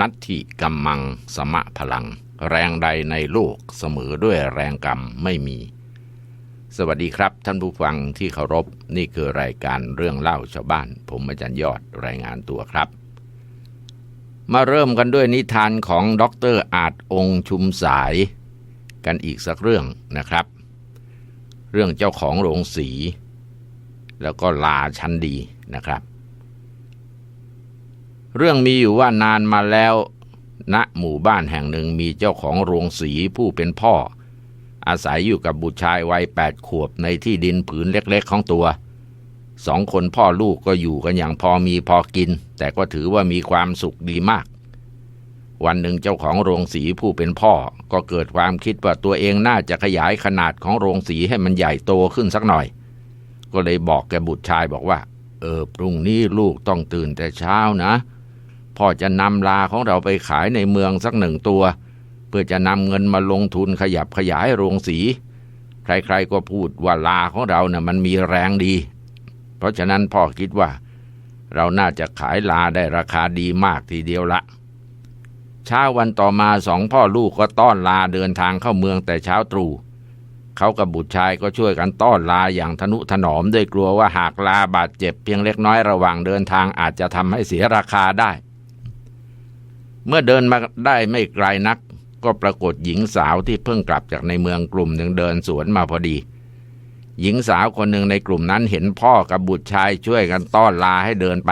นัตถิกัมมังสมะพลัง แรงใดในโลกเสมอด้วยแรงกรรมไม่มี สวัสดีครับท่านผู้ฟังที่เคารพนี่คือรายการเรื่องเล่าชาวบ้าน ผมอาจารย์ยอดรายงานตัวครับ มาเริ่มกันด้วยนิทานของดรอาจองค์ชุมสาย กันอีกสักเรื่องนะครับ เรื่องเจ้าของโรงสี แล้วก็ลาชั้นดีนะครับ เรื่องมีอยู่ว่านานมาแล้วณหมู่บ้านแห่งหนึ่งมีเจ้าของโรงสีผู้เป็นพ่อ อาศัยอยู่กับบุตรชายวัยแปดขวบในที่ดินผืนเล็กๆของตัวสองคนพ่อลูกก็อยู่กันอย่างพอมีพอกิน แต่ก็ถือว่ามีความสุขดีมาก วันหนึ่งเจ้าของโรงสีผู้เป็นพ่อ ก็เกิดความคิดว่าตัวเองน่าจะขยายขนาดของโรงสีให้มันใหญ่โตขึ้นสักหน่อย ก็เลยบอกแกบุตรชายบอกว่า เออพรุ่งนี้ลูกต้องตื่นแต่เช้านะ พ่อจะนำลาของเราไปขายในเมืองสักหนึ่งตัว เพื่อจะนำเงินมาลงทุนขยับขยายโรงสี ใครๆก็พูดว่าลาของเราเนะ่ะมันมีแรงดี เพราะฉะนั้นพ่อคิดว่า เราน่าจะขายลาได้ราคาดีมากทีเดียวละเช้าวันต่อมาสองพ่อลูกก็ต้อนลาเดินทางเข้าเมืองแต่เช้าตรู่เขากับบุตรชายก็ช่วยกันต้อนลาอย่างทนุถนอมด้วยกลัวว่าหากลาบาดเจ็บเพียงเล็กน้อยระหว่างเดินทางอาจจะทำให้เสียราคาได้ เมื่อเดินมาได้ไม่ไกลนัก ก็ปรากฏหญิงสาวที่เพิ่งกลับจากในเมืองกลุ่มหนึ่งเดินสวนมาพอดี หญิงสาวคนหนึ่งในกลุ่มนั้นเห็นพ่อกับบุตรชายช่วยกันต้อนลาให้เดินไป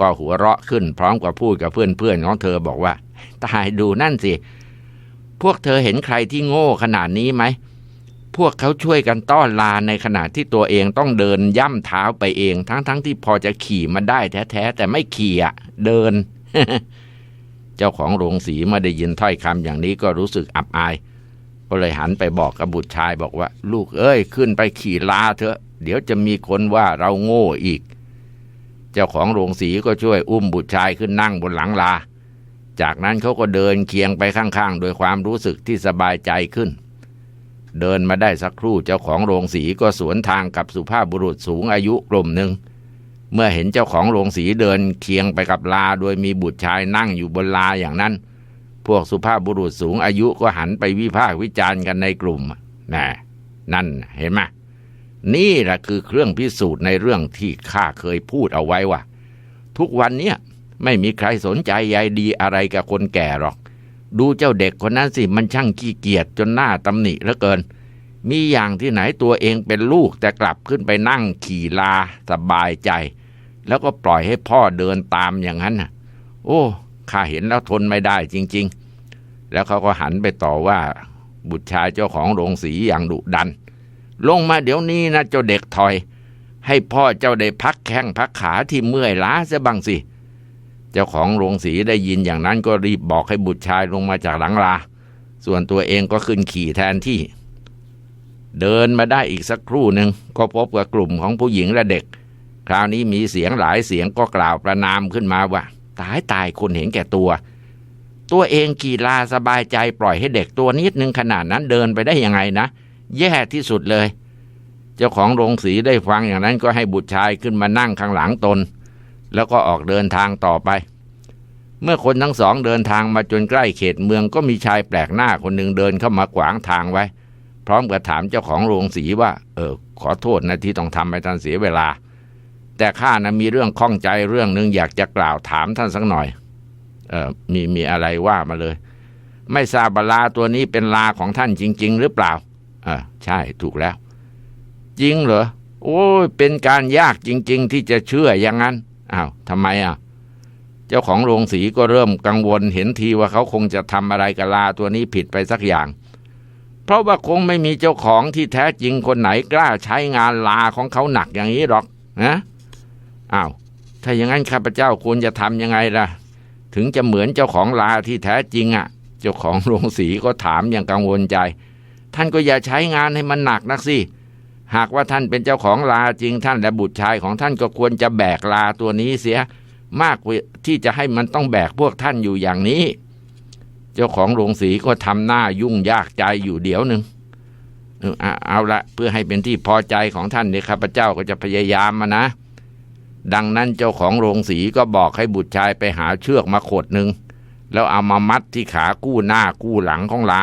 ก็หัวเราะขึ้นพร้อมกับพูดกับเพื่อนๆของเธอบอกว่า ตายดูนั่นสิ พวกเธอเห็นใครที่โง่ขนาดนี้ไหม พวกเขาช่วยกันต้อนลาในขณะที่ตัวเองต้องเดินย่ำเท้าไปเอง ทั้งๆทที่พอจะขี่มาได้แท้ๆแต่ไม่ขี่อะเดิน เจ้าของโรงสีเมื่อได้ยินถ้อยคำอย่างนี้ก็รู้สึกอับอาย ก็เลยหันไปบอกกับบุตรชายบอกว่า ลูกเอ้ยขึ้นไปขี่ลาเถอะ เดี๋ยวจะมีคนว่าเราโง่อีก เจ้าของโรงสีก็ช่วยอุ้มบุตรชายขึ้นนั่งบนหลังลา จากนั้นเขาก็เดินเคียงไปข้างๆโดยความรู้สึกที่สบายใจขึ้น เดินมาได้สักครู่เจ้าของโรงสีก็สวนทางกับสุภาพบุรุษสูงอายุกลุ่มหนึ่ง เมื่อเห็นเจ้าของโรงสีเดินเคียงไปกับลา โดยมีบุตรชายนั่งอยู่บนลาอย่างนั้น พวกสุภาพบุรุษสูงอายุก็หันไปวิพากษ์วิจารณ์กันในกลุ่มนะนั่นเห็นไหมนี่แหละคือเครื่องพิสูจน์ในเรื่องที่ข้าเคยพูดเอาไว้ว่า ทุกวันเนี้ยไม่มีใครสนใจใยดีอะไรกับคนแก่หรอก ดูเจ้าเด็กคนนั้นสิมันช่างขี้เกียจจนหน้าตำหนิเหลือเกิน มีอย่างที่ไหนตัวเองเป็นลูกแต่กลับขึ้นไปนั่งขี่ลาสบายใจ แล้วก็ปล่อยให้พ่อเดินตามอย่างนั้นน่ะโอ้ข้าเห็นแล้วทนไม่ได้จริง ๆ แล้วเขาก็หันไปต่อว่า บุตรชายเจ้าของโรงสีอย่างดุดัน ลงมาเดี๋ยวนี้นะเจ้าเด็กถอย ให้พ่อเจ้าได้พักแข้งพักขาที่เมื่อยล้าเสียบ้างสิเจ้าของโรงสีได้ยินอย่างนั้นก็รีบบอกให้บุตรชายลงมาจากหลังลา ส่วนตัวเองก็ขึ้นขี่แทนที่ เดินมาได้อีกสักครู่หนึ่งก็พบกับกลุ่มของผู้หญิงและเด็ก คราวนี้มีเสียงหลายเสียงก็กล่าวประนามขึ้นมาว่า ตายตายคนเห็นแก่ตัว ตัวเองขี่ลาสบายใจปล่อยให้เด็กตัวนิดนึงขนาดนั้นเดินไปได้ยังไงนะ แย่ที่สุดเลย เจ้าของโรงสีได้ฟังอย่างนั้นก็ให้บุตรชายขึ้นมานั่งข้างหลังตน แล้วก็ออกเดินทางต่อไป เมื่อคนทั้งสองเดินทางมาจนใกล้เขตเมืองก็มีชายแปลกหน้าคนหนึ่งเดินเข้ามาขวางทางไว้ พร้อมกับถามเจ้าของโรงสีว่า เออขอโทษนะที่ต้องทำให้ท่านเสียเวลา แต่ข้านะมีเรื่องข้องใจเรื่องหนึ่งอยากจะกล่าวถามท่านสักหน่อย เออมีมีอะไรว่ามาเลย ไม่ทราบลาตัวนี้เป็นลาของท่านจริง ๆ หรือเปล่าเออใช่ถูกแล้ว จริงเหรอโอ้ยเป็นการยากจริง ๆ ที่จะเชื่ออย่างนั้นอ้าวทำไมอะเจ้าของโรงสีก็เริ่มกังวลเห็นทีว่าเขาคงจะทำอะไรกับลาตัวนี้ผิดไปสักอย่าง เพราะว่าคงไม่มีเจ้าของที่แท้จริงคนไหนกล้าใช้งานลาของเขาหนักอย่างนี้หรอกนะ อ้าว ถ้าอย่างนั้นข้าพเจ้าควรจะทำยังไงล่ะ ถึงจะเหมือนเจ้าของลาที่แท้จริงอะ เจ้าของโรงสีก็ถามอย่างกังวลใจ ท่านก็อย่าใช้งานให้มันหนักนักสิ หากว่าท่านเป็นเจ้าของลาจริงท่านและบุตรชายของท่านก็ควรจะแบกลาตัวนี้เสีย มากที่จะให้มันต้องแบกพวกท่านอยู่อย่างนี้ เจ้าของโรงสีก็ทำหน้ายุ่งยากใจอยู่เดี๋ยวหนึ่งเอาเอาละเพื่อให้เป็นที่พอใจของท่านเนี่ยข้าพเจ้าก็จะพยายามมานะ ดังนั้นเจ้าของโรงสีก็บอกให้บุตรชายไปหาเชือกมาขดหนึ่งแล้วเอามามัดที่ขากู้หน้ากู้หลังของลา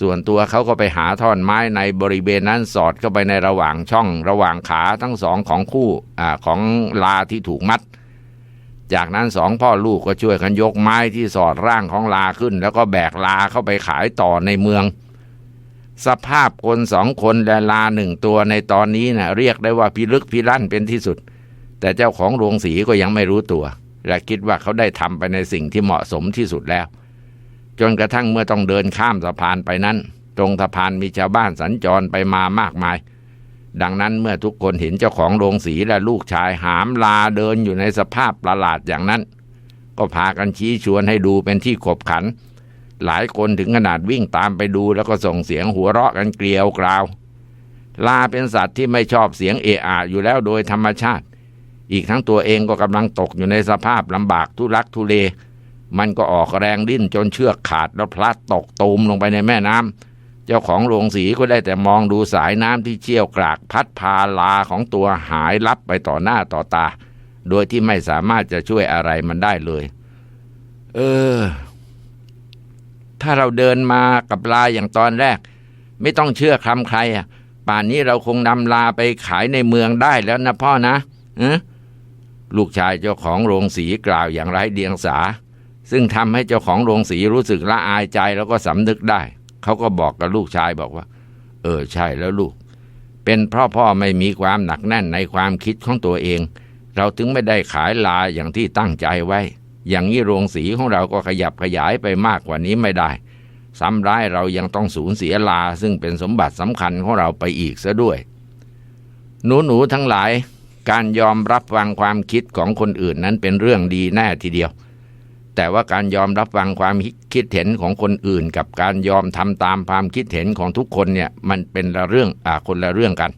ส่วนตัวเขาก็ไปหาท่อนไม้ในบริเวณนั้นสอดเข้าไปในระหว่างช่อง ระหว่างขาทั้งสองของคู่อของลาที่ถูกมัด จากนั้นสองพ่อลูกก็ช่วยกันยกไม้ที่สอดร่างของลาขึ้น แล้วก็แบกลาเข้าไปขายต่อในเมือง สภาพคนสองคนและลาหนึ่งตัวในตอนนี้นะ่ะเรียกได้ว่าพิลึกพิลั่นเป็นที่สุด แต่เจ้าของโรงสีก็ยังไม่รู้ตัว และคิดว่าเขาได้ทำไปในสิ่งที่เหมาะสมที่สุดแล้ว จนกระทั่งเมื่อต้องเดินข้ามสะพานไปนั้น ตรงสะพานมีชาวบ้านสัญจรไปมามากมาย ดังนั้นเมื่อทุกคนเห็นเจ้าของโรงสีและลูกชายหามลาเดินอยู่ในสภาพประหลาดอย่างนั้น ก็พากันชี้ชวนให้ดูเป็นที่ขบขัน หลายคนถึงขนาดวิ่งตามไปดูแล้วก็ส่งเสียงหัวเราะกันเกลียวกราวลาเป็นสัตว์ที่ไม่ชอบเสียงเอะอะอยู่แล้วโดยธรรมชาติ อีกทั้งตัวเองก็กำลังตกอยู่ในสภาพลำบากทุลักทุเล มันก็ออกแรงดิ้นจนเชือกขาดแล้วพลัดตกตูมลงไปในแม่น้ำเจ้าของโรงสีก็ได้แต่มองดูสายน้ำที่เชี่ยวกรากพัดพาลาของตัวหายลับไปต่อหน้าต่อตา โดยที่ไม่สามารถจะช่วยอะไรมันได้เลย เออ ถ้าเราเดินมากับลาอย่างตอนแรก ไม่ต้องเชื่อคำใครอะป่านนี้เราคงนำลาไปขายในเมืองได้แล้วนะพ่อนะเออ ลูกชายเจ้าของโรงสีกล่าวอย่างไร้เดียงสา ซึ่งทำให้เจ้าของโรงสีรู้สึกละอายใจแล้วก็สำนึกได้ เขาก็บอกกับลูกชายบอกว่า เออใช่แล้วลูก เป็นเพราะพ่อไม่มีความหนักแน่นในความคิดของตัวเอง เราถึงไม่ได้ขายลาอย่างที่ตั้งใจไว้ อย่างนี้โรงสีของเราก็ขยับขยายไปมากกว่านี้ไม่ได้ซ้ำร้ายเรายังต้องสูญเสียลาซึ่งเป็นสมบัติสำคัญของเราไปอีกซะด้วย หนูหนูๆทั้งหลาย การยอมรับฟังความคิดของคนอื่นนั้นเป็นเรื่องดีแน่ทีเดียว แต่ว่าการยอมรับฟังความคิดเห็นของคนอื่น กับการยอมทำตามความคิดเห็นของทุกคนเนี่ยมันเป็นละเรื่องอ่าคนละเรื่องกัน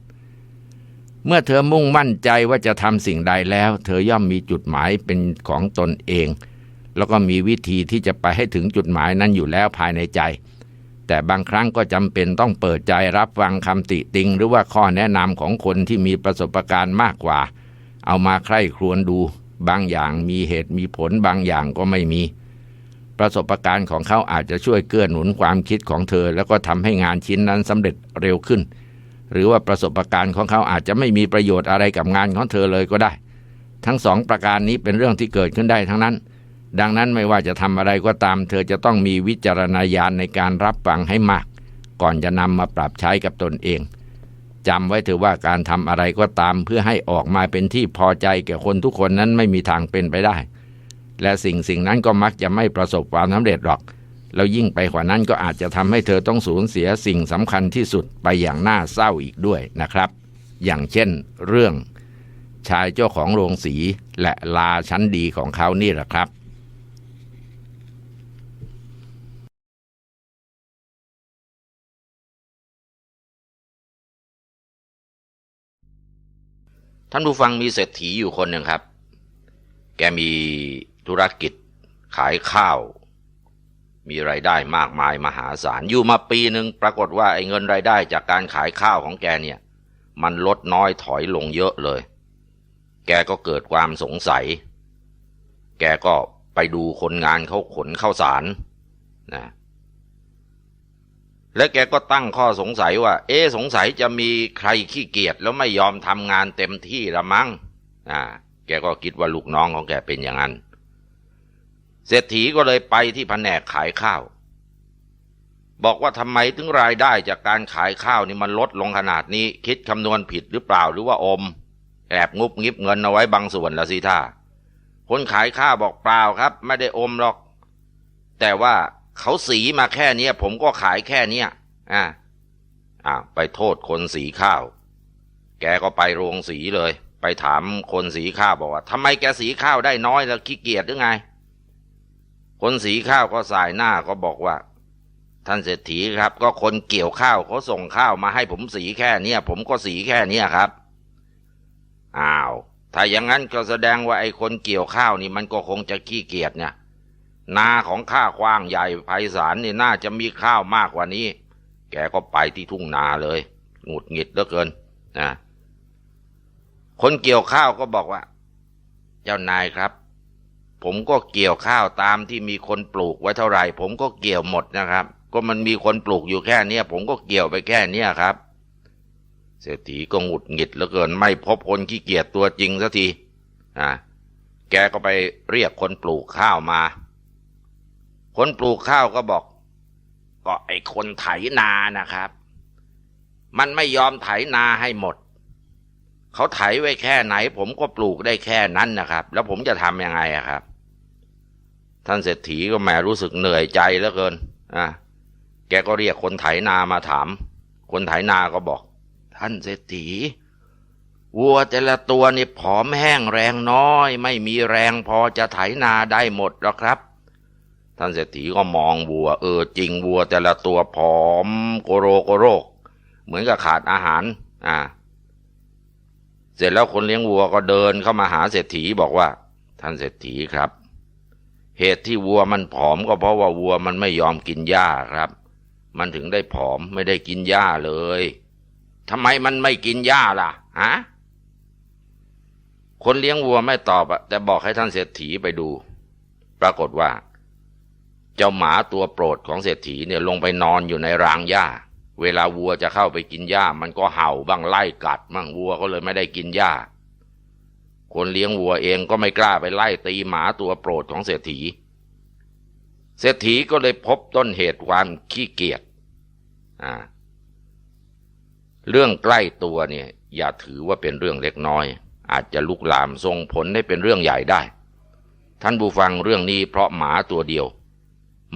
เมื่อเธอมุ่งมั่นใจว่าจะทำสิ่งใดแล้ว เธอย่อมมีจุดหมายเป็นของตนเอง แล้วก็มีวิธีที่จะไปให้ถึงจุดหมายนั้นอยู่แล้วภายในใจ แต่บางครั้งก็จำเป็นต้องเปิดใจรับฟังคำติติง หรือว่าข้อแนะนำของคนที่มีประสบการณ์มากกว่า เอามาใคร่ครวญดู บางอย่างมีเหตุมีผลบางอย่างก็ไม่มี ประสบการณ์ของเขาอาจจะช่วยเกื้อหนุนความคิดของเธอ แล้วก็ทำให้งานชิ้นนั้นสำเร็จเร็วขึ้น หรือว่าประสบการณ์ของเขาอาจจะไม่มีประโยชน์อะไรกับงานของเธอเลยก็ได้ ทั้งสองประการนี้เป็นเรื่องที่เกิดขึ้นได้ทั้งนั้น ดังนั้นไม่ว่าจะทำอะไรก็ตาม เธอจะต้องมีวิจารณญาณในการรับฟังให้มาก ก่อนจะนำมาปรับใช้กับตนเองจำไว้เถอะว่าการทำอะไรก็ตาม เพื่อให้ออกมาเป็นที่พอใจแก่คนทุกคนนั้นไม่มีทางเป็นไปได้ และสิ่งสิ่งนั้นก็มักจะไม่ประสบความสำเร็จหรอกแล้วยิ่งไปกว่านั้นก็อาจจะทำให้เธอต้องสูญเสียสิ่งสำคัญที่สุดไปอย่างน่าเศร้าอีกด้วยนะครับ อย่างเช่น เรื่อง ชายเจ้าของโรงสีและลาชั้นดีของเขานี่แหละครับ ท่านผู้ฟังมีเศรษฐีอยู่คนหนึ่งครับ แกมีธุรกิจขายข้าว มีไรายได้มากมายมหาศาล อยู่มาปีหนึ่งปรากฏว่าไอ้เงินรายได้จากการขายข้าวของแกเนี่ย มันลดน้อยถอยลงเยอะเลย แกก็เกิดความสงสัย แกก็ไปดูคนงานเขาขนข้าวสารนะ และแกก็ตั้งข้อสงสัยว่า เอ๊สงสัยจะมีใครขี้เกียจแล้วไม่ยอมทำงานเต็มที่ละมั้งอ่าแกก็คิดว่าลูกน้องของแกเป็นอย่างนั้น เศรษฐีก็เลยไปที่แผนกขายข้าว บอกว่าทำไมถึงรายได้จากการขายข้าวนี่มันลดลงขนาดนี้ คิดคำนวณผิดหรือเปล่าหรือว่าอม แอบงุบงิบเงินเอาไว้บางส่วนละสิท่าคนขายข้าวบอกเปล่าครับ ไม่ได้อมหรอก แต่ว่า เขาสีมาแค่เนี้ย ผมก็ขายแค่เนี้ยอ่าอ่าไปโทษคนสีข้าว แกก็ไปโรงสีเลย ไปถามคนสีข้าวบอกว่าทำไมแกสีข้าวได้น้อยแล้วขี้เกียจหรือไง คนสีข้าวก็สายหน้าก็บอกว่า ท่านเศรษฐีครับ ก็คนเกี่ยวข้าวเขาส่งข้าวมาให้ผมสีแค่เนี้ยผมก็สีแค่เนี้ยครับอ้าวถ้าอย่างนั้นก็แสดงว่าไอ้คนเกี่ยวข้าวนี่มันก็คงจะขี้เกียจเนี่ย นาของข้ากว้างใหญ่ไพศาลนี่น่าจะมีข้าวมากกว่านี้ แกก็ไปที่ทุ่งนาเลยหงุดหงิดเหลือเกินนะคนเกี่ยวข้าวก็บอกว่า เจ้านายครับ ผมก็เกี่ยวข้าวตามที่มีคนปลูกไว้เท่าไหร่ ผมก็เกี่ยวหมดนะครับ ก็มันมีคนปลูกอยู่แค่เนี้ยผมก็เกี่ยวไปแค่เนี้ยครับ เศรษฐีก็หงุดหงิดเหลือเกิน ไม่พบคนขี้เกียจตัวจริงสักทีอ่าแกก็ไปเรียกคนปลูกข้าวมา คนปลูกข้าวก็บอก ก็ไอ้คนไถนานะครับ มันไม่ยอมไถนาให้หมด เขาไถไว้แค่ไหน ผมก็ปลูกได้แค่นั้นนะครับ แล้วผมจะทำยังไงอะครับ ท่านเศรษฐีก็แหมรู้สึกเหนื่อยใจเหลือเกินอะแกก็เรียกคนไถนามาถาม คนไถนาก็บอก ท่านเศรษฐีวัวแต่ละตัวนี่ผอมแห้งแรงน้อย ไม่มีแรงพอจะไถนาได้หมดหรอกครับ ท่านเศรษฐีก็มองวัว เออจริงวัวแต่ละตัวผอม โกโรโกโรก เหมือนกับขาดอาหาร อ่า เสร็จแล้วคนเลี้ยงวัวก็เดินเข้ามาหาเศรษฐีบอกว่า ท่านเศรษฐีครับ เหตุที่วัวมันผอมก็เพราะว่าวัวมันไม่ยอมกินหญ้าครับ มันถึงได้ผอมไม่ได้กินหญ้าเลยทำไมมันไม่กินหญ้าล่ะฮะคนเลี้ยงวัวไม่ตอบอะแต่บอกให้ท่านเศรษฐีไปดู ปรากฏว่า เจ้าหมาตัวโปรดของเศรษฐีเนี่ยลงไปนอนอยู่ในรางหญ้า เวลาวัวจะเข้าไปกินหญ้า มันก็เห่าบ้างไล่กัดบ้างวัวก็เลยไม่ได้กินหญ้า คนเลี้ยงวัวเองก็ไม่กล้าไปไล่ตีหมาตัวโปรดของเศรษฐี เศรษฐีก็เลยพบต้นเหตุความขี้เกียจอ่าเรื่องใกล้ตัวเนี่ยอย่าถือว่าเป็นเรื่องเล็กน้อย อาจจะลุกลามส่งผลให้เป็นเรื่องใหญ่ได้ ท่านผู้ฟังเรื่องนี้เพราะหมาตัวเดียว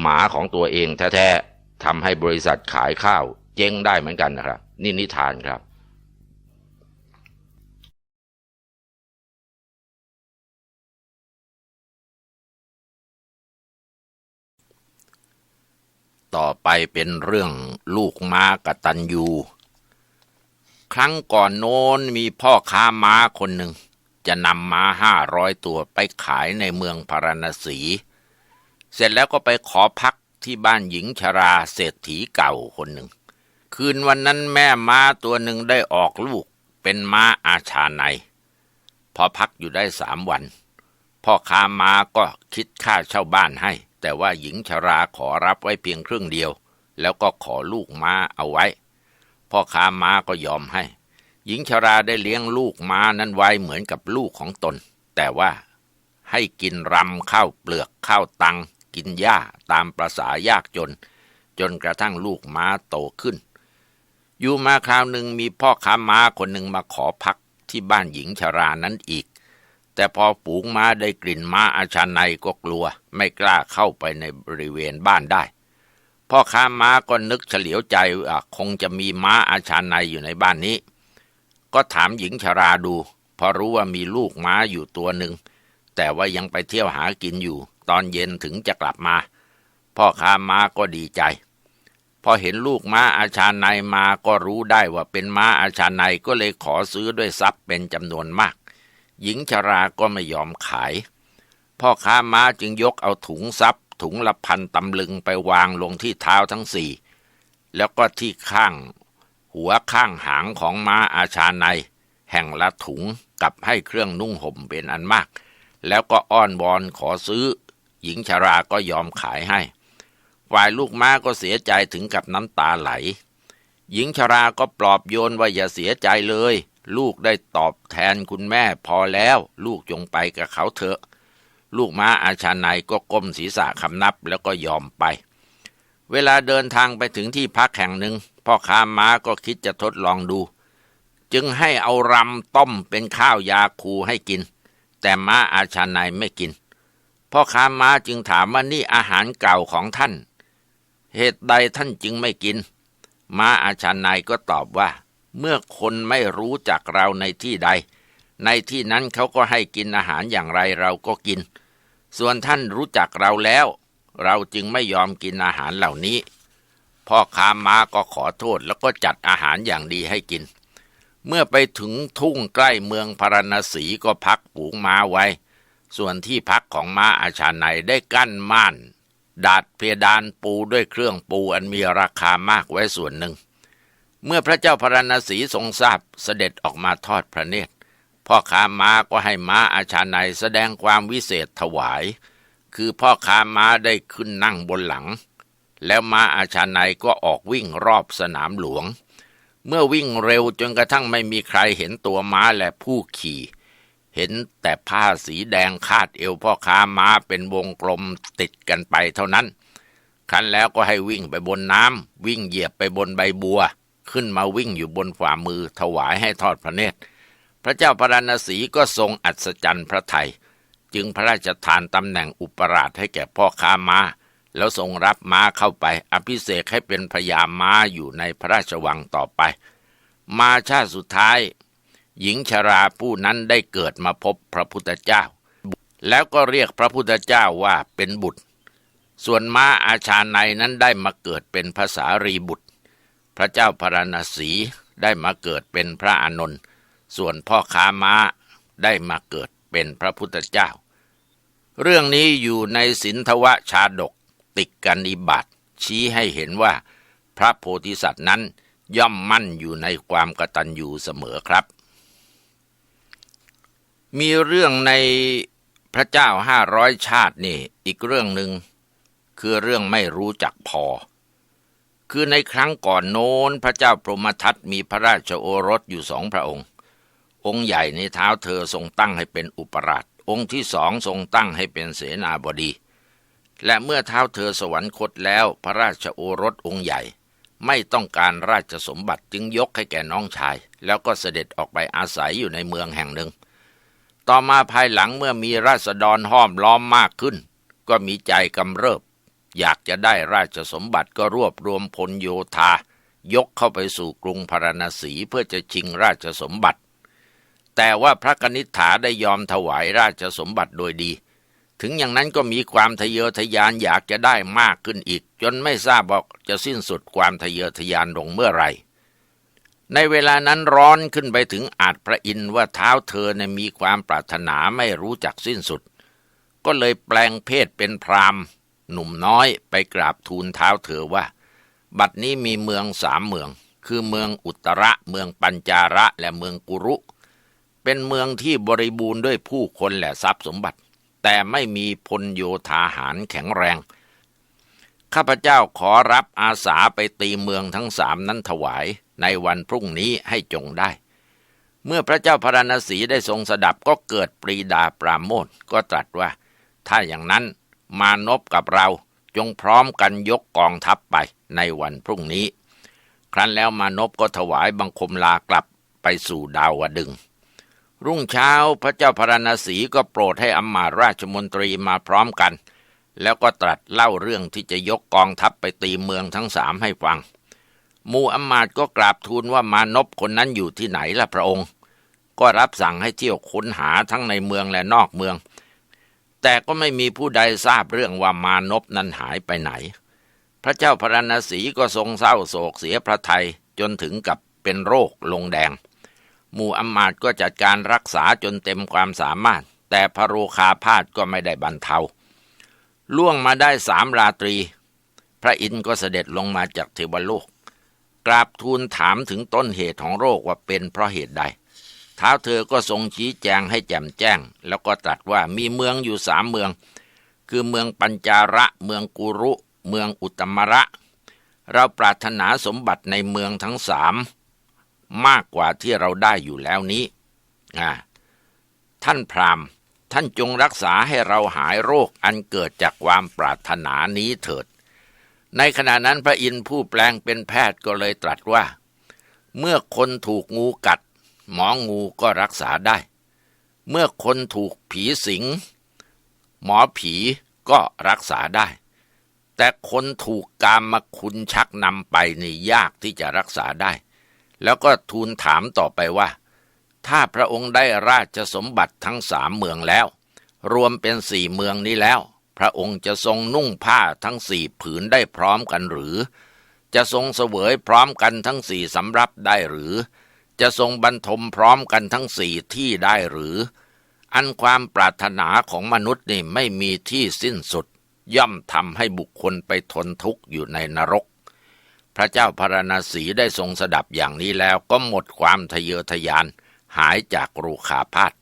หมาของตัวเองแท้ๆทำให้บริษัทขายข้าว เจ๊งได้เหมือนกันนะครับ นี่นิทานครับต่อไปเป็นเรื่องลูกม้ากตันยู ครั้งก่อนโน้นมีพ่อค้าม้าคนหนึ่ง จะนำม้าห้าร้อยตัวไปขายในเมืองพาราณสี เสร็จแล้วก็ไปขอพักที่บ้านหญิงชราเศรษฐีเก่าคนหนึ่ง คืนวันนั้นแม่ม้าตัวหนึ่งได้ออกลูกเป็นม้าอาชาในพอพักอยู่ได้สามวัน พ่อค้าม้าก็คิดค่าเช่าบ้านให้ แต่ว่าหญิงชราขอรับไว้เพียงครึ่งเดียว แล้วก็ขอลูกม้าเอาไว้ พ่อค้าม้าก็ยอมให้ หญิงชราได้เลี้ยงลูกม้านั้นไว้เหมือนกับลูกของตน แต่ว่าให้กินรำข้าวเปลือกข้าวตัง กินหญ้าตามประษายากจน จนกระทั่งลูกม้าโตขึ้น อยู่มาคราวหนึ่งมีพ่อค้าม้าคนหนึ่งมาขอพักที่บ้านหญิงชรานั้นอีก แต่พอฝูงม้าได้กลิ่นม้าอาชาในก็กลัว ไม่กล้าเข้าไปในบริเวณบ้านได้ พ่อค้าม้าก็นึกเฉลียวใจว่าคงจะมีม้าอาชาในอยู่ในบ้านนี้ ก็ถามหญิงชราดูพอรู้ว่ามีลูกม้าอยู่ตัวหนึ่งแต่ว่ายังไปเที่ยวหากินอยู่ ตอนเย็นถึงจะกลับมา พ่อค้าม้าก็ดีใจ พอเห็นลูกม้าอาชาในมาก็รู้ได้ว่าเป็นม้าอาชาในก็เลยขอซื้อด้วยทรัพย์เป็นจำนวนมาก หญิงชราก็ไม่ยอมขาย พ่อค้าม้าจึงยกเอาถุงทรัพย์ ถุงละพันตำลึงไปวางลงที่เท้าทั้งสี่แล้วก็ที่ข้าง หัวข้างหางของม้าอาชาในแห่งละถุงกับให้เครื่องนุ่งห่มเป็นอันมาก แล้วก็อ้อนวอนขอซื้อ หญิงชราก็ยอมขายให้ ฝ่ายลูกม้าก็เสียใจถึงกับน้ำตาไหล หญิงชราก็ปลอบโยนว่าอย่าเสียใจเลย ลูกได้ตอบแทนคุณแม่พอแล้ว ลูกจงไปกับเขาเถอะ ลูกม้าอาชาในก็ก้มศีรษะคำนับแล้วก็ยอมไป เวลาเดินทางไปถึงที่พักแห่งหนึ่งพ่อค้าม้าก็คิดจะทดลองดู จึงให้เอารำต้มเป็นข้าวยาคูให้กิน แต่ม้าอาชาในไม่กิน พ่อค้าม้าจึงถามว่านี่อาหารเก่าของท่าน เหตุใดท่านจึงไม่กิน ม้าอาชาในก็ตอบว่า เมื่อคนไม่รู้จักเราในที่ใด ในที่นั้นเขาก็ให้กินอาหารอย่างไรเราก็กิน ส่วนท่านรู้จักเราแล้ว เราจึงไม่ยอมกินอาหารเหล่านี้ พ่อค้าม้าก็ขอโทษแล้วก็จัดอาหารอย่างดีให้กิน เมื่อไปถึงทุ่งใกล้เมืองพารณสีก็พักฝูงม้าไว้ ส่วนที่พักของม้าอาชาในได้กั้นม่าน ดาดเพดานปูด้วยเครื่องปูอันมีราคามากไว้ส่วนหนึ่ง เมื่อพระเจ้าพราณสีทรงทราบเสด็จออกมาทอดพระเนตร พ่อค้าม้าก็ให้ม้าอาชาในแสดงความวิเศษถวาย คือพ่อค้าม้าได้ขึ้นนั่งบนหลัง แล้วม้าอาชาในก็ออกวิ่งรอบสนามหลวง เมื่อวิ่งเร็วจนกระทั่งไม่มีใครเห็นตัวม้าและผู้ขี่ เห็นแต่ผ้าสีแดงคาดเอวพ่อค้าม้าเป็นวงกลมติดกันไปเท่านั้น คันแล้วก็ให้วิ่งไปบนน้ำวิ่งเหยียบไปบนใบบัว ขึ้นมาวิ่งอยู่บนฝ่ามือถวายให้ทอดพระเนตร พระเจ้าพระนศีก็ทรงอัศจรรย์พระไทย จึงพระราชทานตำแหน่งอุปราชให้แก่พ่อค้าม้า แล้วทรงรับม้าเข้าไป อภิเษกให้เป็นพญาม้าอยู่ในพระราชวังต่อไป มาชาติสุดท้าย หญิงชราผู้นั้นได้เกิดมาพบพระพุทธเจ้า แล้วก็เรียกพระพุทธเจ้าว่าเป็นบุตร ส่วนม้าอาชาในนั้นได้มาเกิดเป็นภาษารีบุตร พระเจ้าพระนศีได้มาเกิดเป็นพระอานนท์ส่วนพ่อค้าม้าได้มาเกิดเป็นพระพุทธเจ้า เรื่องนี้อยู่ในสินทวชาดกติกกันอิบัตชี้ให้เห็นว่า พระโพธิสัตว์นั้นย่อมมั่นอยู่ในความกตัญญูเสมอครับ มีเรื่องในพระเจ้าห้าร้อยชาตินี่อีกเรื่องหนึ่งคือเรื่องไม่รู้จักพอ คือในครั้งก่อนโน้นพระเจ้าพรหมทัตมีพระราชโอรสอยู่สองพระองค์ องค์ใหญ่ในเท้าเธอทรงตั้งให้เป็นอุปราช องค์ที่สองทรงตั้งให้เป็นเสนาบดี และเมื่อเท้าเธอสวรรคตแล้วพระราชโอรสองค์ใหญ่ ไม่ต้องการราชสมบัติจึงยกให้แก่น้องชาย แล้วก็เสด็จออกไปอาศัยอยู่ในเมืองแห่งหนึ่ง ต่อมาภายหลังเมื่อมีราษฎรห้อมล้อมมากขึ้น ก็มีใจกำเริบ อยากจะได้ราชสมบัติก็รวบรวมพลโยธา ยกเข้าไปสู่กรุงพาราณสีเพื่อจะชิงราชสมบัติ แต่ว่าพระกนิษฐาได้ยอมถวายราชสมบัติโดยดี ถึงอย่างนั้นก็มีความทะเยอทะยานอยากจะได้มากขึ้นอีก จนไม่ทราบว่าจะสิ้นสุดความทะเยอทะยานลงเมื่อไหร่ ในเวลานั้นร้อนขึ้นไปถึงอาจพระอินทร์ว่าเท้าเธอเนี่ยมีความปรารถนาไม่รู้จักสิ้นสุด ก็เลยแปลงเพศเป็นพรามหนุ่มน้อยไปกราบทูลเท้าเธอว่า บัดนี้มีเมืองสามเมือง คือเมืองอุตระ เมืองปัญจาระและเมืองกุรุ เป็นเมืองที่บริบูรณ์ด้วยผู้คนและทรัพย์สมบัติ แต่ไม่มีพลโยธาหารแข็งแรง ข้าพเจ้าขอรับอาสาไปตีเมืองทั้งสามนั้นถวาย ในวันพรุ่งนี้ให้จงได้ เมื่อพระเจ้าพระนศีได้ทรงสดับก็เกิดปรีดาปราโมทก็ตรัสว่า ถ้าอย่างนั้นมานพกับเราจงพร้อมกันยกกองทัพไปในวันพรุ่งนี้ ครั้นแล้วมานพก็ถวายบังคมลากลับไปสู่ดาวดึง รุ่งเช้าพระเจ้าพระนศีก็โปรดให้อำมาราชมนตรีมาพร้อมกัน แล้วก็ตรัสเล่าเรื่องที่จะยกกองทัพไปตีเมืองทั้งสามให้ฟัง มูอัมมาตย์ก็กราบทูลว่ามานพคนนั้นอยู่ที่ไหนล่ะพระองค์ ก็รับสั่งให้เที่ยวค้นหาทั้งในเมืองและนอกเมือง แต่ก็ไม่มีผู้ใดทราบเรื่องว่ามานพนั้นหายไปไหน พระเจ้าพระนศีก็ทรงเศร้าโศกเสียพระทัยจนถึงกับเป็นโรคลงแดง มูอำมาตย์ก็จัดการรักษาจนเต็มความสามารถ แต่พระโรคาพาธก็ไม่ได้บรรเทาล่วงมาได้สามราตรี พระอินทร์ก็เสด็จลงมาจากเทวโลก กราบทูลถามถึงต้นเหตุของโรคว่าเป็นเพราะเหตุใด ท้าวเธอก็ทรงชี้แจงให้แจ่มแจ้ง แล้วก็ตรัสว่ามีเมืองอยู่สามเมือง คือเมืองปัญจาระเมืองกุรุ เมืองอุตมระ เราปรารถนาสมบัติในเมืองทั้งสามมากกว่าที่เราได้อยู่แล้วนี้อ่าท่านพราหมณ์ ท่านจงรักษาให้เราหายโรคอันเกิดจากความปรารถนานี้เถิด ในขณะนั้นพระอินทร์ผู้แปลงเป็นแพทย์ก็เลยตรัสว่า เมื่อคนถูกงูกัด หมองูก็รักษาได้ เมื่อคนถูกผีสิง หมอผีก็รักษาได้ แต่คนถูกกามมาคุณชักนำไปนี่ยากที่จะรักษาได้ แล้วก็ทูลถามต่อไปว่า ถ้าพระองค์ได้ราชสมบัติทั้งสามเมืองแล้ว รวมเป็นสี่เมืองนี้แล้ว พระองค์จะทรงนุ่งผ้าทั้งสี่ผืนได้พร้อมกันหรือ จะทรงเสวยพร้อมกันทั้งสี่สำรับได้หรือ จะทรงบรรทมพร้อมกันทั้งสี่ที่ได้หรือ อันความปรารถนาของมนุษย์นี่ไม่มีที่สิ้นสุด ย่อมทำให้บุคคลไปทนทุกข์อยู่ในนรก พระเจ้าพระนศีได้ทรงสดับอย่างนี้แล้วก็หมดความทะเยอทะยานหายจากโรคาพาธ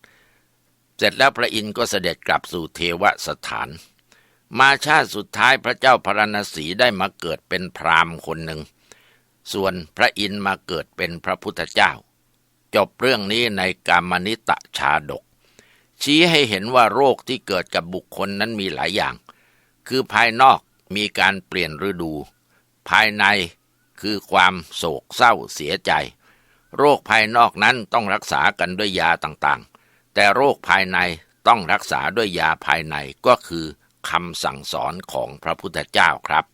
เสร็จแล้วพระอินทร์ก็เสด็จกลับสู่เทวสถาน มาชาติสุดท้ายพระเจ้าพระนศีได้มาเกิดเป็นพราหมณ์คนหนึ่ง ส่วนพระอินทร์มาเกิดเป็นพระพุทธเจ้า จบเรื่องนี้ในกามนิตะชาดก ชี้ให้เห็นว่าโรคที่เกิดกับบุคคลนั้นมีหลายอย่าง คือภายนอกมีการเปลี่ยนฤดู ภายในคือความโศกเศร้าเสียใจ โรคภายนอกนั้นต้องรักษากันด้วยยาต่างๆ แต่โรคภายในต้องรักษาด้วยยาภายในก็คือ คำสั่งสอนของพระพุทธเจ้าครับ